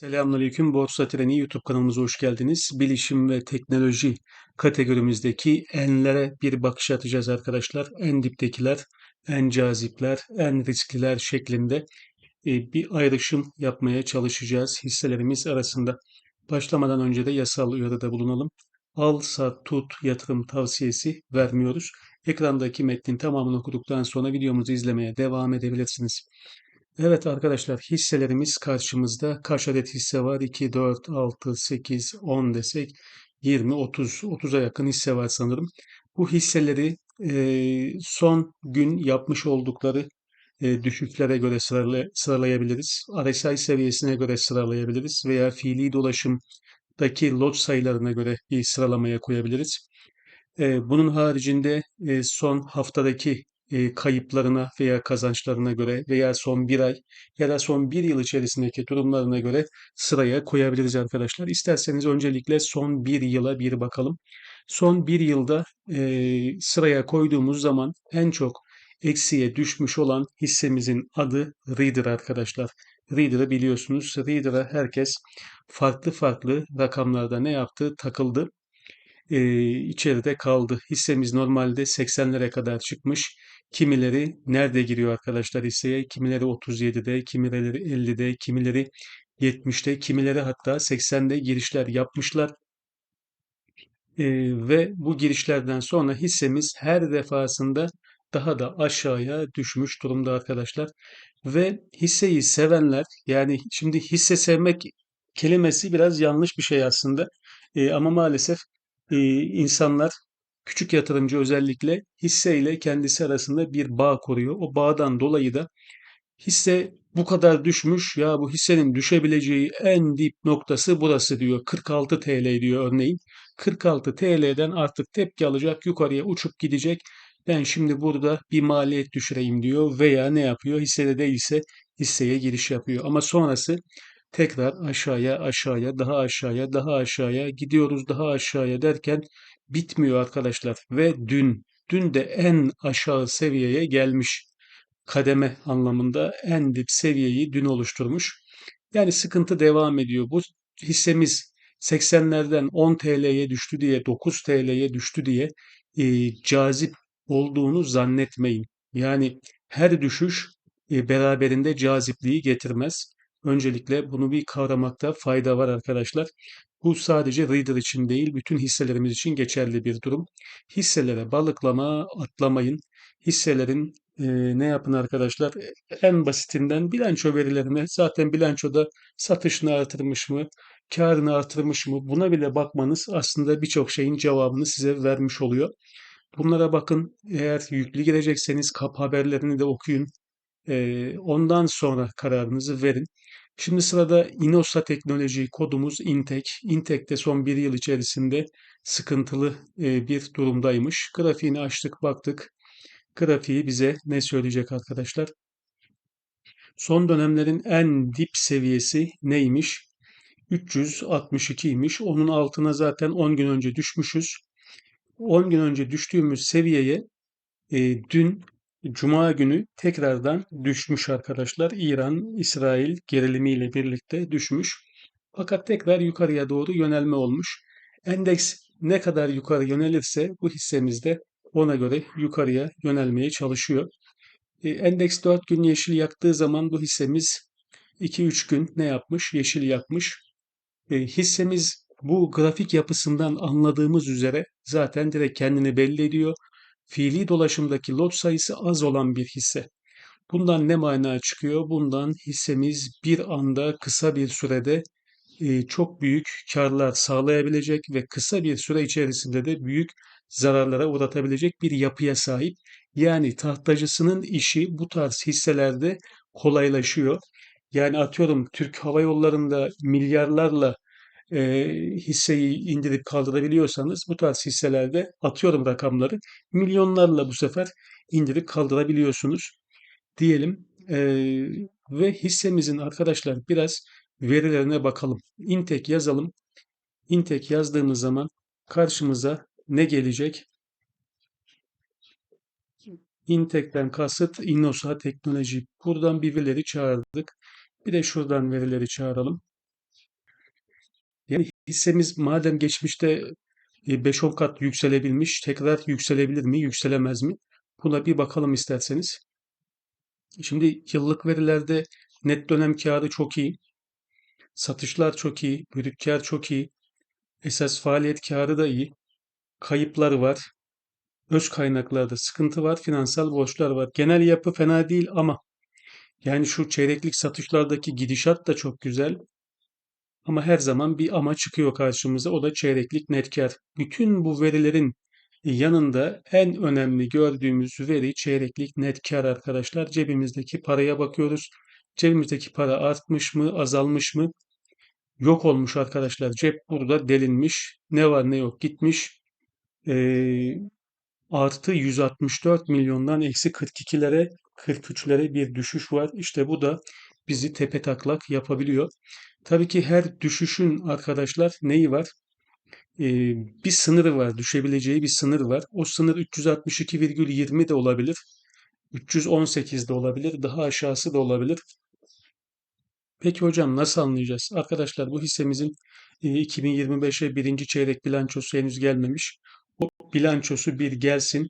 Selamünaleyküm. Borsa Treni YouTube kanalımıza hoş geldiniz. Bilişim ve teknoloji kategorimizdeki enlere bir bakış atacağız arkadaşlar. En diptekiler, en cazipler, en riskliler şeklinde e, bir ayrışım yapmaya çalışacağız hisselerimiz arasında. Başlamadan önce de yasal uyarıda bulunalım. Al, sat, tut, yatırım tavsiyesi vermiyoruz. Ekrandaki metnin tamamını okuduktan sonra videomuzu izlemeye devam edebilirsiniz. Evet arkadaşlar hisselerimiz karşımızda. Kaç adet hisse var? 2, 4, 6, 8, 10 desek 20, 30, 30'a yakın hisse var sanırım. Bu hisseleri e, son gün yapmış oldukları e, düşüşlere göre sırala, sıralayabiliriz. RSI seviyesine göre sıralayabiliriz veya fiili dolaşımdaki lot sayılarına göre bir sıralamaya koyabiliriz. E, bunun haricinde e, son haftadaki e, kayıplarına veya kazançlarına göre veya son bir ay ya da son bir yıl içerisindeki durumlarına göre sıraya koyabiliriz arkadaşlar. İsterseniz öncelikle son bir yıla bir bakalım. Son bir yılda e, sıraya koyduğumuz zaman en çok eksiye düşmüş olan hissemizin adı Reader arkadaşlar. Reader'ı biliyorsunuz. Reader'a herkes farklı farklı rakamlarda ne yaptı? Takıldı e, içeride kaldı. Hissemiz normalde 80'lere kadar çıkmış. Kimileri nerede giriyor arkadaşlar hisseye? Kimileri 37'de, kimileri 50'de, kimileri 70'te, kimileri hatta 80'de girişler yapmışlar. E, ve bu girişlerden sonra hissemiz her defasında daha da aşağıya düşmüş durumda arkadaşlar. Ve hisseyi sevenler yani şimdi hisse sevmek kelimesi biraz yanlış bir şey aslında. E, ama maalesef e, insanlar küçük yatırımcı özellikle hisseyle kendisi arasında bir bağ kuruyor. O bağdan dolayı da hisse bu kadar düşmüş ya bu hissenin düşebileceği en dip noktası burası diyor. 46 TL diyor örneğin. 46 TL'den artık tepki alacak yukarıya uçup gidecek. Ben şimdi burada bir maliyet düşüreyim diyor veya ne yapıyor? Hissede değilse hisseye giriş yapıyor. Ama sonrası tekrar aşağıya aşağıya daha aşağıya daha aşağıya gidiyoruz daha aşağıya derken bitmiyor arkadaşlar ve dün dün de en aşağı seviyeye gelmiş kademe anlamında en dip seviyeyi dün oluşturmuş. Yani sıkıntı devam ediyor. Bu hissemiz 80'lerden 10 TL'ye düştü diye 9 TL'ye düştü diye e, cazip olduğunu zannetmeyin. Yani her düşüş e, beraberinde cazipliği getirmez. Öncelikle bunu bir kavramakta fayda var arkadaşlar. Bu sadece Reader için değil, bütün hisselerimiz için geçerli bir durum. Hisselere balıklama, atlamayın. Hisselerin e, ne yapın arkadaşlar? En basitinden bilanço verilerine, zaten bilançoda satışını artırmış mı, karını artırmış mı buna bile bakmanız aslında birçok şeyin cevabını size vermiş oluyor. Bunlara bakın. Eğer yüklü girecekseniz kap haberlerini de okuyun. Ondan sonra kararınızı verin. Şimdi sırada Inosa Teknoloji kodumuz Intek. Intek de son bir yıl içerisinde sıkıntılı bir durumdaymış. Grafiğini açtık baktık. Grafiği bize ne söyleyecek arkadaşlar? Son dönemlerin en dip seviyesi neymiş? 362'ymiş. Onun altına zaten 10 gün önce düşmüşüz. 10 gün önce düştüğümüz seviyeye e, dün Cuma günü tekrardan düşmüş arkadaşlar. İran-İsrail gerilimiyle birlikte düşmüş. Fakat tekrar yukarıya doğru yönelme olmuş. Endeks ne kadar yukarı yönelirse bu hissemiz de ona göre yukarıya yönelmeye çalışıyor. E, endeks 4 gün yeşil yaktığı zaman bu hissemiz 2-3 gün ne yapmış? Yeşil yakmış. E, hissemiz bu grafik yapısından anladığımız üzere zaten direkt kendini belli ediyor. Fiili dolaşımdaki lot sayısı az olan bir hisse. Bundan ne mana çıkıyor? Bundan hissemiz bir anda kısa bir sürede e, çok büyük karlar sağlayabilecek ve kısa bir süre içerisinde de büyük zararlara uğratabilecek bir yapıya sahip. Yani tahtacısının işi bu tarz hisselerde kolaylaşıyor. Yani atıyorum Türk Hava Yolları'nda milyarlarla e, hisseyi indirip kaldırabiliyorsanız bu tarz hisselerde atıyorum rakamları milyonlarla bu sefer indirip kaldırabiliyorsunuz diyelim. E, ve hissemizin arkadaşlar biraz verilerine bakalım. Intek yazalım. Intek yazdığımız zaman karşımıza ne gelecek? Intek'ten kasıt Innosa Teknoloji. Buradan bir verileri çağırdık. Bir de şuradan verileri çağıralım. Yani hissemiz madem geçmişte e, 5-10 kat yükselebilmiş, tekrar yükselebilir mi, yükselemez mi? Buna bir bakalım isterseniz. Şimdi yıllık verilerde net dönem kârı çok iyi, satışlar çok iyi, brüt kâr çok iyi, esas faaliyet kârı da iyi, kayıplar var, öz kaynaklarda sıkıntı var, finansal borçlar var. Genel yapı fena değil ama yani şu çeyreklik satışlardaki gidişat da çok güzel. Ama her zaman bir ama çıkıyor karşımıza. O da çeyreklik net kar. Bütün bu verilerin yanında en önemli gördüğümüz veri çeyreklik net kar arkadaşlar. Cebimizdeki paraya bakıyoruz. Cebimizdeki para artmış mı, azalmış mı? Yok olmuş arkadaşlar. Cep burada delinmiş. Ne var ne yok gitmiş. Ee, artı 164 milyondan eksi 42'lere 43'lere bir düşüş var. İşte bu da bizi tepe taklak yapabiliyor. Tabii ki her düşüşün arkadaşlar neyi var? Ee, bir sınırı var. Düşebileceği bir sınır var. O sınır 362,20 de olabilir. 318 de olabilir. Daha aşağısı da olabilir. Peki hocam nasıl anlayacağız? Arkadaşlar bu hissemizin 2025'e birinci çeyrek bilançosu henüz gelmemiş. O bilançosu bir gelsin.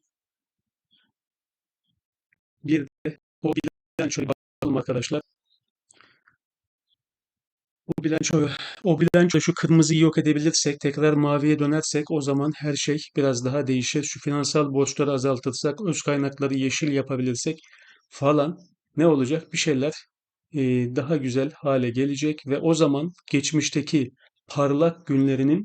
Bir de o bilançoya bakalım arkadaşlar. O bilanço, o bilanço şu kırmızıyı yok edebilirsek, tekrar maviye dönersek o zaman her şey biraz daha değişir. Şu finansal borçları azaltırsak, öz kaynakları yeşil yapabilirsek falan ne olacak? Bir şeyler e, daha güzel hale gelecek ve o zaman geçmişteki parlak günlerinin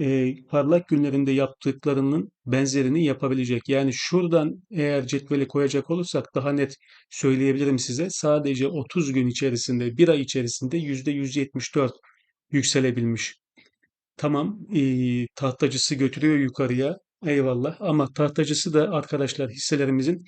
e, parlak günlerinde yaptıklarının benzerini yapabilecek. Yani şuradan eğer cetveli koyacak olursak daha net söyleyebilirim size. Sadece 30 gün içerisinde, bir ay içerisinde %174 yükselebilmiş. Tamam, e, tahtacısı götürüyor yukarıya. Eyvallah ama tahtacısı da arkadaşlar hisselerimizin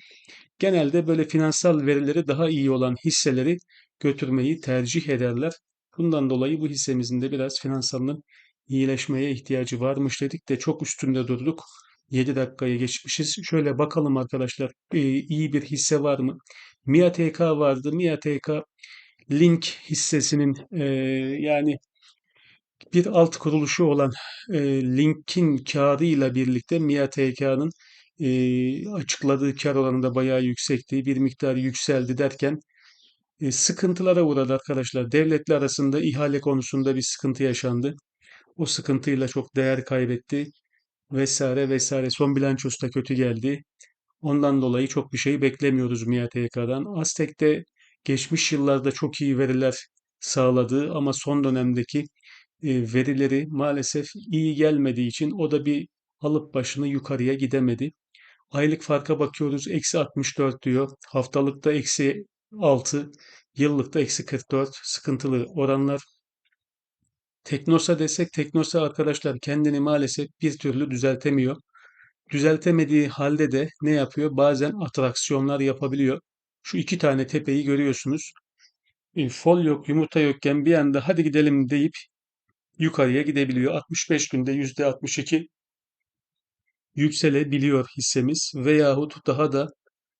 genelde böyle finansal verileri daha iyi olan hisseleri götürmeyi tercih ederler. Bundan dolayı bu hissemizin de biraz finansalının iyileşmeye ihtiyacı varmış dedik de çok üstünde durduk. 7 dakikaya geçmişiz. Şöyle bakalım arkadaşlar e, iyi bir hisse var mı? MIA TK vardı. MIA TK Link hissesinin e, yani bir alt kuruluşu olan e, Link'in karıyla birlikte MIA TK'nın e, açıkladığı kar oranında bayağı yüksekti. Bir miktar yükseldi derken sıkıntılara uğradı arkadaşlar. Devletler arasında ihale konusunda bir sıkıntı yaşandı. O sıkıntıyla çok değer kaybetti vesaire vesaire. Son bilançosu da kötü geldi. Ondan dolayı çok bir şey beklemiyoruz MİATK'dan. Aztek'te geçmiş yıllarda çok iyi veriler sağladı ama son dönemdeki e, verileri maalesef iyi gelmediği için o da bir alıp başını yukarıya gidemedi. Aylık farka bakıyoruz. Eksi 64 diyor. Haftalıkta eksi 6. Yıllıkta eksi 44. Sıkıntılı oranlar. Teknosa desek Teknosa arkadaşlar kendini maalesef bir türlü düzeltemiyor. Düzeltemediği halde de ne yapıyor? Bazen atraksiyonlar yapabiliyor. Şu iki tane tepeyi görüyorsunuz. E, fol yok, yumurta yokken bir anda hadi gidelim deyip yukarıya gidebiliyor. 65 günde %62 yükselebiliyor hissemiz veyahut daha da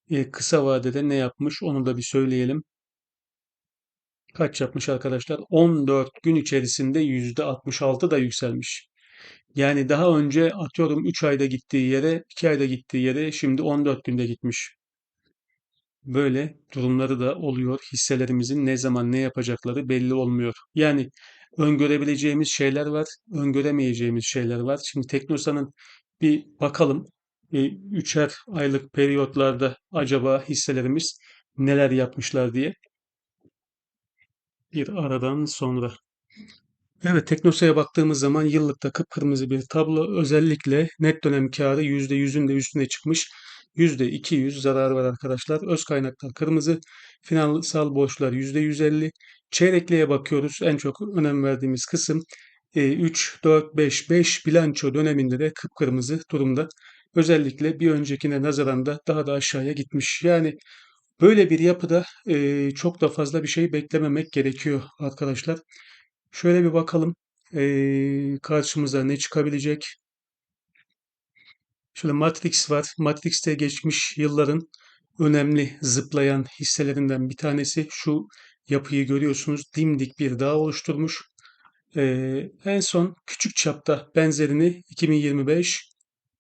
e, kısa vadede ne yapmış onu da bir söyleyelim. Kaç yapmış arkadaşlar? 14 gün içerisinde %66 da yükselmiş. Yani daha önce atıyorum 3 ayda gittiği yere, 2 ayda gittiği yere şimdi 14 günde gitmiş. Böyle durumları da oluyor. Hisselerimizin ne zaman ne yapacakları belli olmuyor. Yani öngörebileceğimiz şeyler var, öngöremeyeceğimiz şeyler var. Şimdi Teknosa'nın bir bakalım. E, üçer aylık periyotlarda acaba hisselerimiz neler yapmışlar diye bir aradan sonra. Evet, Teknosa'ya baktığımız zaman yıllıkta kıpkırmızı bir tablo. Özellikle net dönem karı %100'ün de üstüne çıkmış. %200 zarar var arkadaşlar. Öz kaynaklar kırmızı. Finansal borçlar %150. Çeyrekliğe bakıyoruz. En çok önem verdiğimiz kısım 3, 4, 5, 5 bilanço döneminde de kıpkırmızı durumda. Özellikle bir öncekine nazaran da daha da aşağıya gitmiş. Yani böyle bir yapıda e, çok da fazla bir şey beklememek gerekiyor arkadaşlar. Şöyle bir bakalım e, karşımıza ne çıkabilecek. Şöyle Matrix var. Matrix'te geçmiş yılların önemli zıplayan hisselerinden bir tanesi. Şu yapıyı görüyorsunuz. Dimdik bir dağ oluşturmuş. Ee, en son küçük çapta benzerini 2025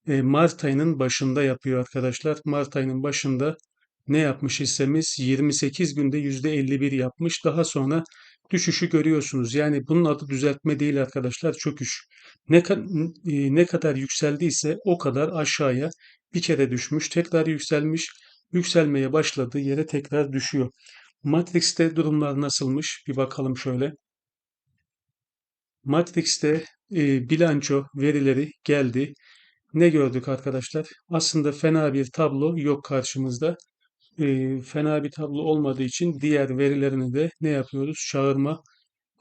e, Mart ayının başında yapıyor arkadaşlar. Mart ayının başında ne yapmış hissemiz? 28 günde %51 yapmış. Daha sonra düşüşü görüyorsunuz. Yani bunun adı düzeltme değil arkadaşlar, çöküş. Ne, e, ne kadar yükseldiyse o kadar aşağıya bir kere düşmüş, tekrar yükselmiş, yükselmeye başladığı yere tekrar düşüyor. Matrix'te durumlar nasılmış? Bir bakalım şöyle. Matrix'te e, bilanço verileri geldi. Ne gördük arkadaşlar? Aslında fena bir tablo yok karşımızda. E, fena bir tablo olmadığı için diğer verilerini de ne yapıyoruz? Çağırma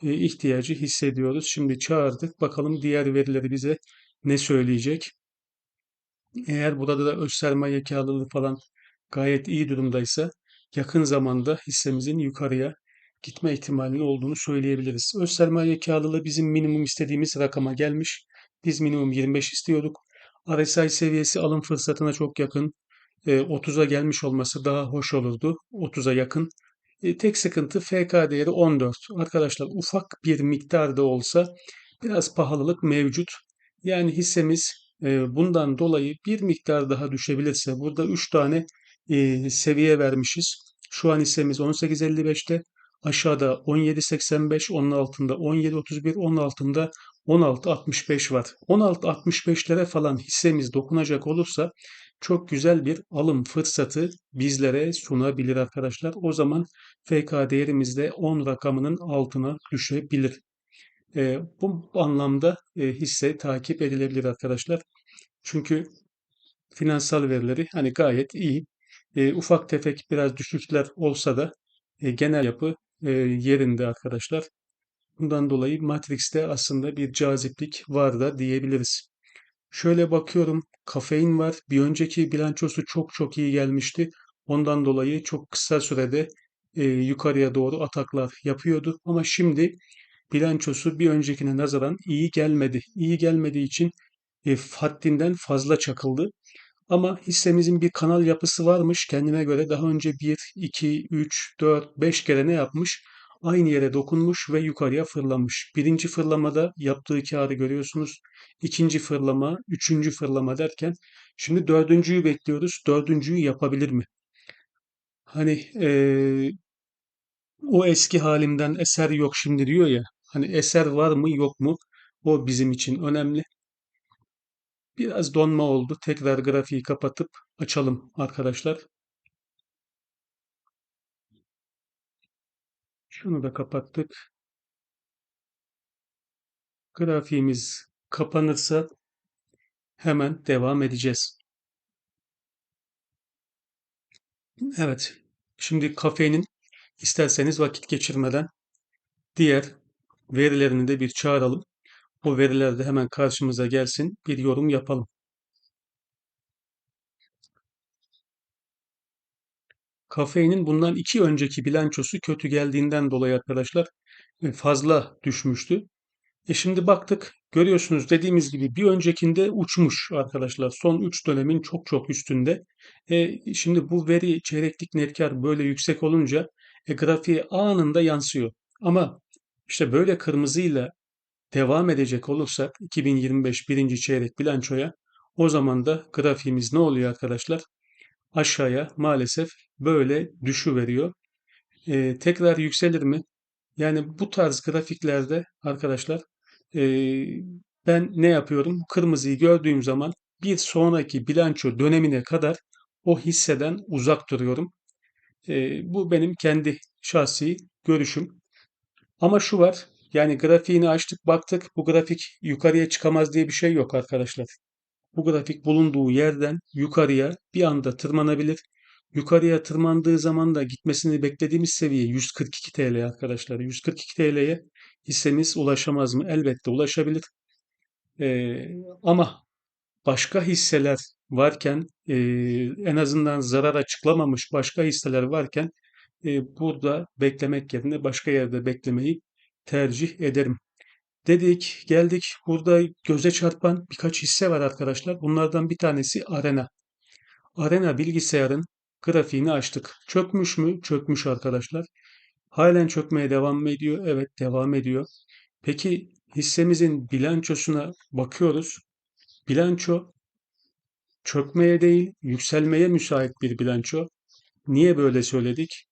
e, ihtiyacı hissediyoruz. Şimdi çağırdık. Bakalım diğer verileri bize ne söyleyecek? Eğer burada da öz sermaye falan gayet iyi durumdaysa yakın zamanda hissemizin yukarıya gitme ihtimalinin olduğunu söyleyebiliriz. Öz sermaye bizim minimum istediğimiz rakama gelmiş. Biz minimum 25 istiyorduk. RSI seviyesi alım fırsatına çok yakın. E, 30'a gelmiş olması daha hoş olurdu. 30'a yakın. E, tek sıkıntı FK değeri 14. Arkadaşlar ufak bir miktarda olsa biraz pahalılık mevcut. Yani hissemiz e, bundan dolayı bir miktar daha düşebilirse burada 3 tane e, seviye vermişiz. Şu an hissemiz 18.55'te. Aşağıda 17.85, onun altında 17.31, onun altında 16.65 var. 16.65'lere falan hissemiz dokunacak olursa çok güzel bir alım fırsatı bizlere sunabilir arkadaşlar. O zaman FK değerimiz de 10 rakamının altına düşebilir. E, bu anlamda e, hisse takip edilebilir arkadaşlar. Çünkü finansal verileri hani gayet iyi. E, ufak tefek biraz düşüşler olsa da e, genel yapı e, yerinde arkadaşlar. Bundan dolayı Matrix'te aslında bir caziplik var da diyebiliriz. Şöyle bakıyorum kafein var. Bir önceki bilançosu çok çok iyi gelmişti. Ondan dolayı çok kısa sürede e, yukarıya doğru ataklar yapıyordu. Ama şimdi bilançosu bir öncekine nazaran iyi gelmedi. İyi gelmediği için e, haddinden fazla çakıldı. Ama hissemizin bir kanal yapısı varmış. Kendine göre daha önce 1, 2, 3, 4, 5 kere ne yapmış? Aynı yere dokunmuş ve yukarıya fırlamış. Birinci fırlamada yaptığı karı görüyorsunuz. İkinci fırlama, üçüncü fırlama derken şimdi dördüncüyü bekliyoruz. Dördüncüyü yapabilir mi? Hani eee, o eski halimden eser yok şimdi diyor ya. Hani eser var mı yok mu? O bizim için önemli. Biraz donma oldu. Tekrar grafiği kapatıp açalım arkadaşlar. Şunu da kapattık. Grafiğimiz kapanırsa hemen devam edeceğiz. Evet. Şimdi kafeinin isterseniz vakit geçirmeden diğer verilerini de bir çağıralım. O veriler de hemen karşımıza gelsin. Bir yorum yapalım. Kafeinin bundan iki önceki bilançosu kötü geldiğinden dolayı arkadaşlar e, fazla düşmüştü. E şimdi baktık görüyorsunuz dediğimiz gibi bir öncekinde uçmuş arkadaşlar. Son 3 dönemin çok çok üstünde. E, şimdi bu veri çeyreklik net kar böyle yüksek olunca e, grafiğe anında yansıyor. Ama işte böyle kırmızıyla devam edecek olursak 2025 birinci çeyrek bilançoya o zaman da grafiğimiz ne oluyor arkadaşlar? Aşağıya maalesef böyle düşüveriyor. Ee, tekrar yükselir mi? Yani bu tarz grafiklerde arkadaşlar ee, ben ne yapıyorum? Kırmızıyı gördüğüm zaman bir sonraki bilanço dönemine kadar o hisseden uzak duruyorum. Ee, bu benim kendi şahsi görüşüm. Ama şu var, yani grafiğini açtık baktık bu grafik yukarıya çıkamaz diye bir şey yok arkadaşlar. Bu grafik bulunduğu yerden yukarıya bir anda tırmanabilir. Yukarıya tırmandığı zaman da gitmesini beklediğimiz seviye 142 TL arkadaşlar. 142 TL'ye hissemiz ulaşamaz mı? Elbette ulaşabilir. Ee, ama başka hisseler varken e, en azından zarar açıklamamış başka hisseler varken e, burada beklemek yerine başka yerde beklemeyi tercih ederim. Dedik, geldik. Burada göze çarpan birkaç hisse var arkadaşlar. Bunlardan bir tanesi Arena. Arena bilgisayarın grafiğini açtık. Çökmüş mü? Çökmüş arkadaşlar. Halen çökmeye devam mı ediyor? Evet, devam ediyor. Peki hissemizin bilançosuna bakıyoruz. Bilanço çökmeye değil, yükselmeye müsait bir bilanço. Niye böyle söyledik?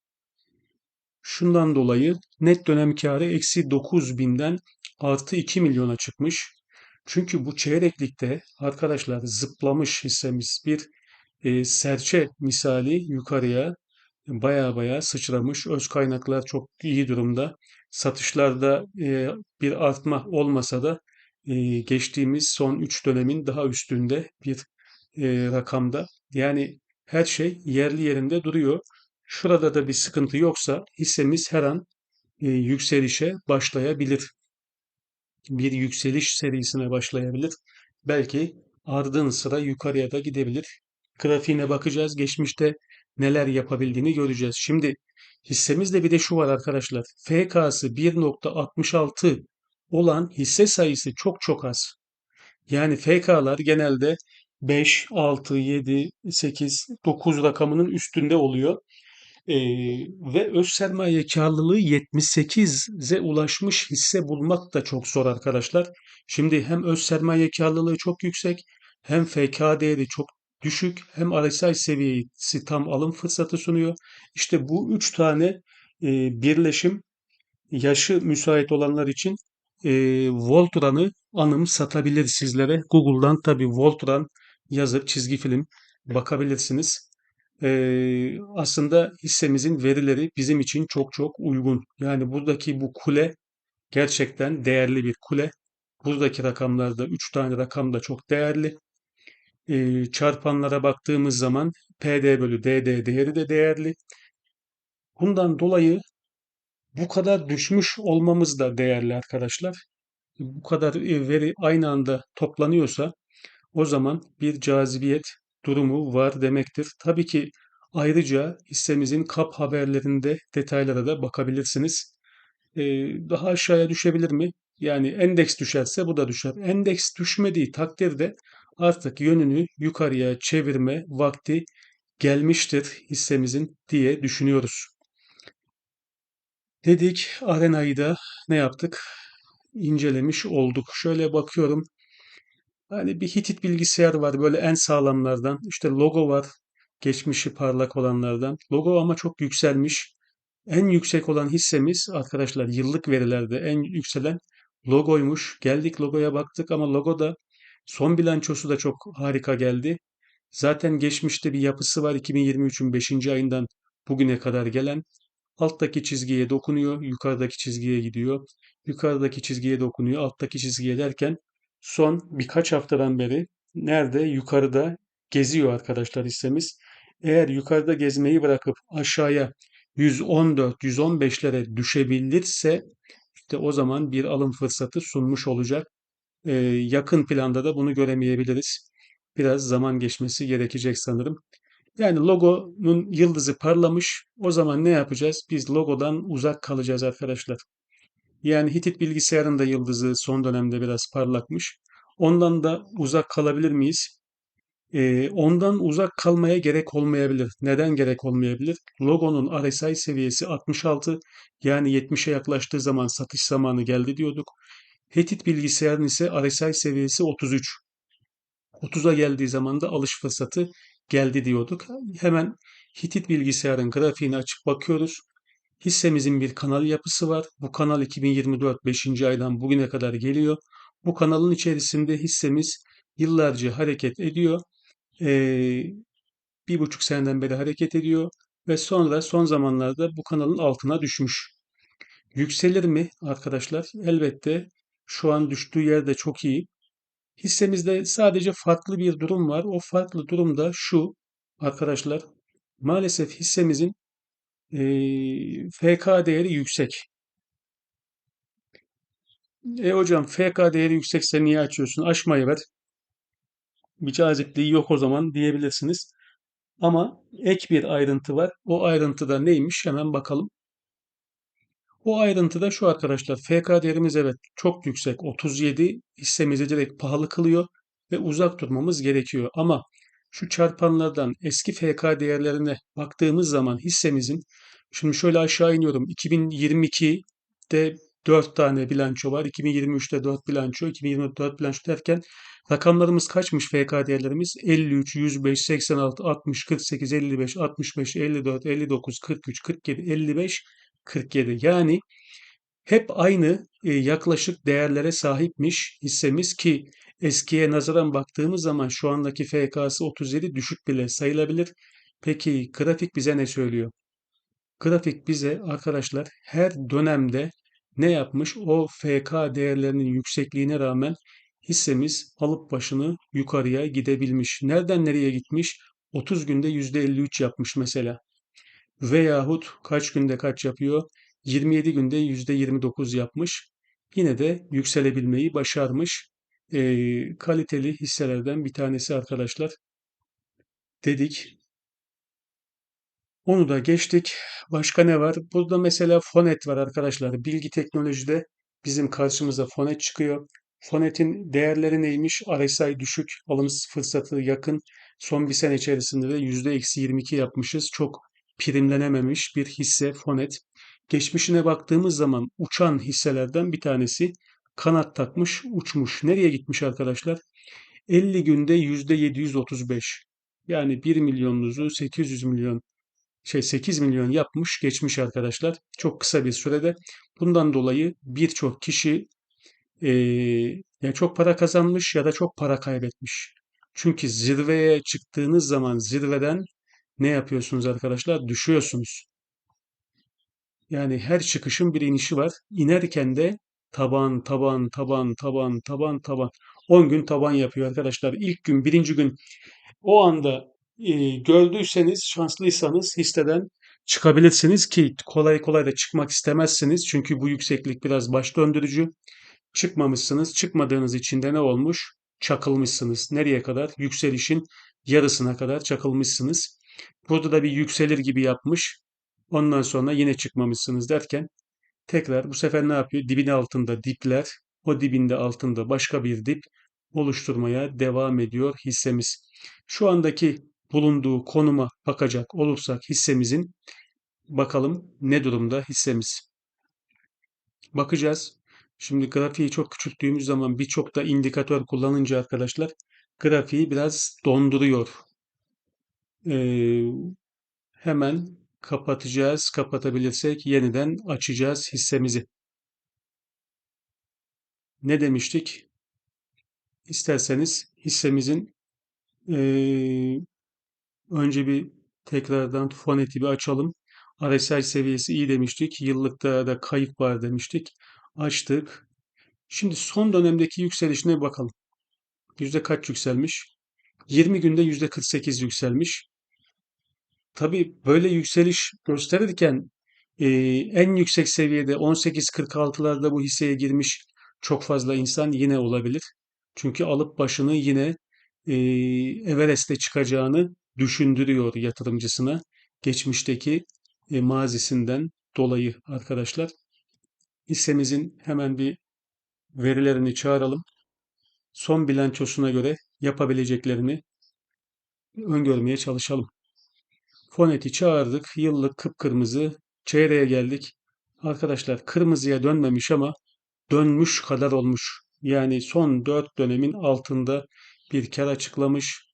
Şundan dolayı net dönem kârı eksi 9 binden artı 2 milyona çıkmış. Çünkü bu çeyreklikte arkadaşlar zıplamış hissemiz bir e, serçe misali yukarıya baya baya sıçramış. Öz kaynaklar çok iyi durumda. Satışlarda e, bir artma olmasa da e, geçtiğimiz son 3 dönemin daha üstünde bir e, rakamda. Yani her şey yerli yerinde duruyor. Şurada da bir sıkıntı yoksa hissemiz her an e, yükselişe başlayabilir. Bir yükseliş serisine başlayabilir. Belki ardın sıra yukarıya da gidebilir. Grafiğine bakacağız. Geçmişte neler yapabildiğini göreceğiz. Şimdi hissemizde bir de şu var arkadaşlar. FK'sı 1.66 olan hisse sayısı çok çok az. Yani FK'lar genelde 5, 6, 7, 8, 9 rakamının üstünde oluyor. Ee, ve öz sermaye karlılığı 78'e ulaşmış hisse bulmak da çok zor arkadaşlar. Şimdi hem öz sermaye karlılığı çok yüksek hem FK değeri çok düşük hem RSI seviyesi tam alım fırsatı sunuyor. İşte bu üç tane e, birleşim yaşı müsait olanlar için e, Voltran'ı anım satabilir sizlere. Google'dan tabii Voltran yazıp çizgi film bakabilirsiniz. E, aslında hissemizin verileri bizim için çok çok uygun. Yani buradaki bu kule gerçekten değerli bir kule. Buradaki rakamlarda 3 tane rakam da çok değerli. E, çarpanlara baktığımız zaman PD bölü DD değeri de değerli. Bundan dolayı bu kadar düşmüş olmamız da değerli arkadaşlar. Bu kadar veri aynı anda toplanıyorsa o zaman bir cazibiyet durumu var demektir. Tabii ki ayrıca hissemizin kap haberlerinde detaylara da bakabilirsiniz. Ee, daha aşağıya düşebilir mi? Yani endeks düşerse bu da düşer. Endeks düşmediği takdirde artık yönünü yukarıya çevirme vakti gelmiştir hissemizin diye düşünüyoruz. Dedik arenayı da ne yaptık? İncelemiş olduk. Şöyle bakıyorum. Hani bir Hitit bilgisayar var böyle en sağlamlardan. İşte logo var. Geçmişi parlak olanlardan. Logo ama çok yükselmiş. En yüksek olan hissemiz arkadaşlar yıllık verilerde en yükselen logoymuş. Geldik logoya baktık ama logo da son bilançosu da çok harika geldi. Zaten geçmişte bir yapısı var 2023'ün 5. ayından bugüne kadar gelen. Alttaki çizgiye dokunuyor, yukarıdaki çizgiye gidiyor. Yukarıdaki çizgiye dokunuyor, alttaki çizgiye derken son birkaç haftadan beri nerede? Yukarıda geziyor arkadaşlar hissemiz. Eğer yukarıda gezmeyi bırakıp aşağıya 114-115'lere düşebilirse işte o zaman bir alım fırsatı sunmuş olacak. Ee, yakın planda da bunu göremeyebiliriz. Biraz zaman geçmesi gerekecek sanırım. Yani logonun yıldızı parlamış. O zaman ne yapacağız? Biz logodan uzak kalacağız arkadaşlar. Yani Hitit bilgisayarın da yıldızı son dönemde biraz parlakmış. Ondan da uzak kalabilir miyiz? Ee, ondan uzak kalmaya gerek olmayabilir. Neden gerek olmayabilir? Logonun RSI seviyesi 66 yani 70'e yaklaştığı zaman satış zamanı geldi diyorduk. Hitit bilgisayarın ise RSI seviyesi 33. 30'a geldiği zaman da alış fırsatı geldi diyorduk. Hemen Hitit bilgisayarın grafiğini açıp bakıyoruz. Hissemizin bir kanal yapısı var. Bu kanal 2024 5. aydan bugüne kadar geliyor. Bu kanalın içerisinde hissemiz yıllarca hareket ediyor. Ee, bir buçuk seneden beri hareket ediyor ve sonra son zamanlarda bu kanalın altına düşmüş. Yükselir mi arkadaşlar? Elbette şu an düştüğü yerde çok iyi. Hissemizde sadece farklı bir durum var. O farklı durum da şu arkadaşlar. Maalesef hissemizin e, FK değeri yüksek. E hocam FK değeri yüksekse niye açıyorsun? Açmayı ver. Bir cazipliği yok o zaman diyebilirsiniz. Ama ek bir ayrıntı var. O ayrıntıda neymiş? Hemen bakalım. O ayrıntıda şu arkadaşlar. FK değerimiz evet çok yüksek. 37 hissemizi direkt pahalı kılıyor ve uzak durmamız gerekiyor. Ama şu çarpanlardan eski FK değerlerine baktığımız zaman hissemizin şimdi şöyle aşağı iniyorum. 2022'de 4 tane bilanço var. 2023'te 4 bilanço, 2024'te 4 bilanço derken rakamlarımız kaçmış FK değerlerimiz? 53, 105, 86, 60, 48, 55, 65, 54, 59, 43, 47, 55, 47. Yani hep aynı e, yaklaşık değerlere sahipmiş hissemiz ki eskiye nazaran baktığımız zaman şu andaki FK'sı 37 düşük bile sayılabilir. Peki grafik bize ne söylüyor? Grafik bize arkadaşlar her dönemde ne yapmış? O FK değerlerinin yüksekliğine rağmen hissemiz alıp başını yukarıya gidebilmiş. Nereden nereye gitmiş? 30 günde %53 yapmış mesela. Veyahut kaç günde kaç yapıyor? 27 günde %29 yapmış. Yine de yükselebilmeyi başarmış. Ee, kaliteli hisselerden bir tanesi arkadaşlar. Dedik. Onu da geçtik. Başka ne var? Burada mesela Fonet var arkadaşlar. Bilgi teknolojide bizim karşımıza Fonet çıkıyor. Fonet'in değerleri neymiş? RSI düşük, alım fırsatı yakın. Son bir sene içerisinde de %-22 yapmışız. Çok primlenememiş bir hisse Fonet. Geçmişine baktığımız zaman uçan hisselerden bir tanesi kanat takmış, uçmuş. Nereye gitmiş arkadaşlar? 50 günde %735. Yani 1 milyonunuzu 800 milyon şey 8 milyon yapmış geçmiş arkadaşlar. Çok kısa bir sürede. Bundan dolayı birçok kişi e, ya çok para kazanmış ya da çok para kaybetmiş. Çünkü zirveye çıktığınız zaman zirveden ne yapıyorsunuz arkadaşlar? Düşüyorsunuz. Yani her çıkışın bir inişi var. İnerken de taban, taban, taban, taban, taban, taban. 10 gün taban yapıyor arkadaşlar. İlk gün, birinci gün o anda e, gördüyseniz, şanslıysanız hisseden çıkabilirsiniz ki kolay kolay da çıkmak istemezsiniz. Çünkü bu yükseklik biraz baş döndürücü. Çıkmamışsınız. Çıkmadığınız için de ne olmuş? Çakılmışsınız. Nereye kadar? Yükselişin yarısına kadar çakılmışsınız. Burada da bir yükselir gibi yapmış. Ondan sonra yine çıkmamışsınız derken tekrar bu sefer ne yapıyor? Dibin altında dipler, o dibinde altında başka bir dip oluşturmaya devam ediyor hissemiz. Şu andaki bulunduğu konuma bakacak olursak hissemizin bakalım ne durumda hissemiz. Bakacağız. Şimdi grafiği çok küçülttüğümüz zaman birçok da indikatör kullanınca arkadaşlar grafiği biraz donduruyor. Ee, hemen kapatacağız. Kapatabilirsek yeniden açacağız hissemizi. Ne demiştik? İsterseniz hissemizin ee, önce bir tekrardan foneti bir açalım. RSI seviyesi iyi demiştik. Yıllıkta da kayıp var demiştik. Açtık. Şimdi son dönemdeki yükselişine bakalım. Yüzde kaç yükselmiş? 20 günde yüzde 48 yükselmiş. Tabii böyle yükseliş gösterirken e, en yüksek seviyede 18.46'larda bu hisseye girmiş çok fazla insan yine olabilir. Çünkü alıp başını yine e, Everest'e çıkacağını düşündürüyor yatırımcısına. Geçmişteki e, mazisinden dolayı arkadaşlar. Hissemizin hemen bir verilerini çağıralım. Son bilançosuna göre yapabileceklerini öngörmeye çalışalım. Fonet'i çağırdık. Yıllık kıpkırmızı. Çeyreğe geldik. Arkadaşlar kırmızıya dönmemiş ama dönmüş kadar olmuş. Yani son 4 dönemin altında bir kar açıklamış.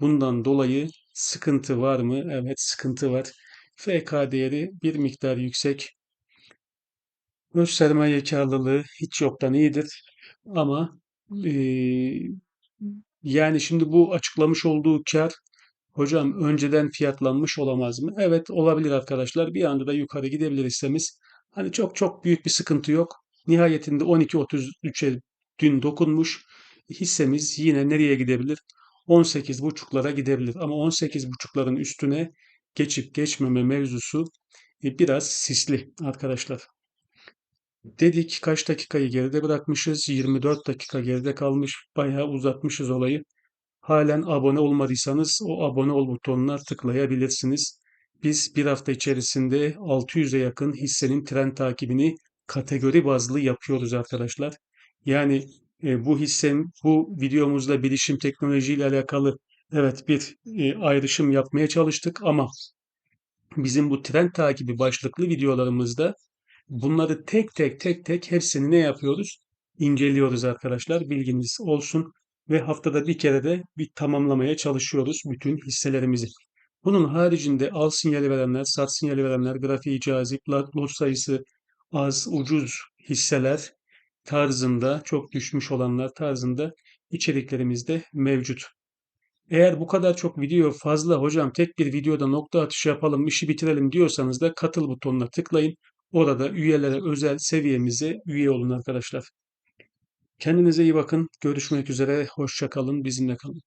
Bundan dolayı sıkıntı var mı? Evet sıkıntı var. FK değeri bir miktar yüksek. Öz sermaye karlılığı hiç yoktan iyidir. Ama e, yani şimdi bu açıklamış olduğu kar hocam önceden fiyatlanmış olamaz mı? Evet olabilir arkadaşlar. Bir anda da yukarı gidebilir hissemiz. Hani çok çok büyük bir sıkıntı yok. Nihayetinde 12.33'e dün dokunmuş. Hissemiz yine nereye gidebilir? 18.5'lara gidebilir. Ama 18.5'ların üstüne geçip geçmeme mevzusu e, biraz sisli arkadaşlar. Dedik kaç dakikayı geride bırakmışız? 24 dakika geride kalmış. Bayağı uzatmışız olayı. Halen abone olmadıysanız o abone ol butonuna tıklayabilirsiniz. Biz bir hafta içerisinde 600'e yakın hissenin trend takibini kategori bazlı yapıyoruz arkadaşlar. Yani e, bu hissem bu videomuzda bilişim teknoloji ile alakalı evet bir e, ayrışım yapmaya çalıştık ama bizim bu trend takibi başlıklı videolarımızda Bunları tek tek tek tek hepsini ne yapıyoruz? İnceliyoruz arkadaşlar. Bilginiz olsun ve haftada bir kere de bir tamamlamaya çalışıyoruz bütün hisselerimizi. Bunun haricinde al sinyali verenler, sat sinyali verenler, grafiği cazip, lot sayısı az, ucuz hisseler tarzında, çok düşmüş olanlar tarzında içeriklerimiz de mevcut. Eğer bu kadar çok video fazla hocam tek bir videoda nokta atışı yapalım, işi bitirelim diyorsanız da katıl butonuna tıklayın. Orada üyelere özel seviyemize üye olun arkadaşlar. Kendinize iyi bakın. Görüşmek üzere. Hoşça kalın. Bizimle kalın.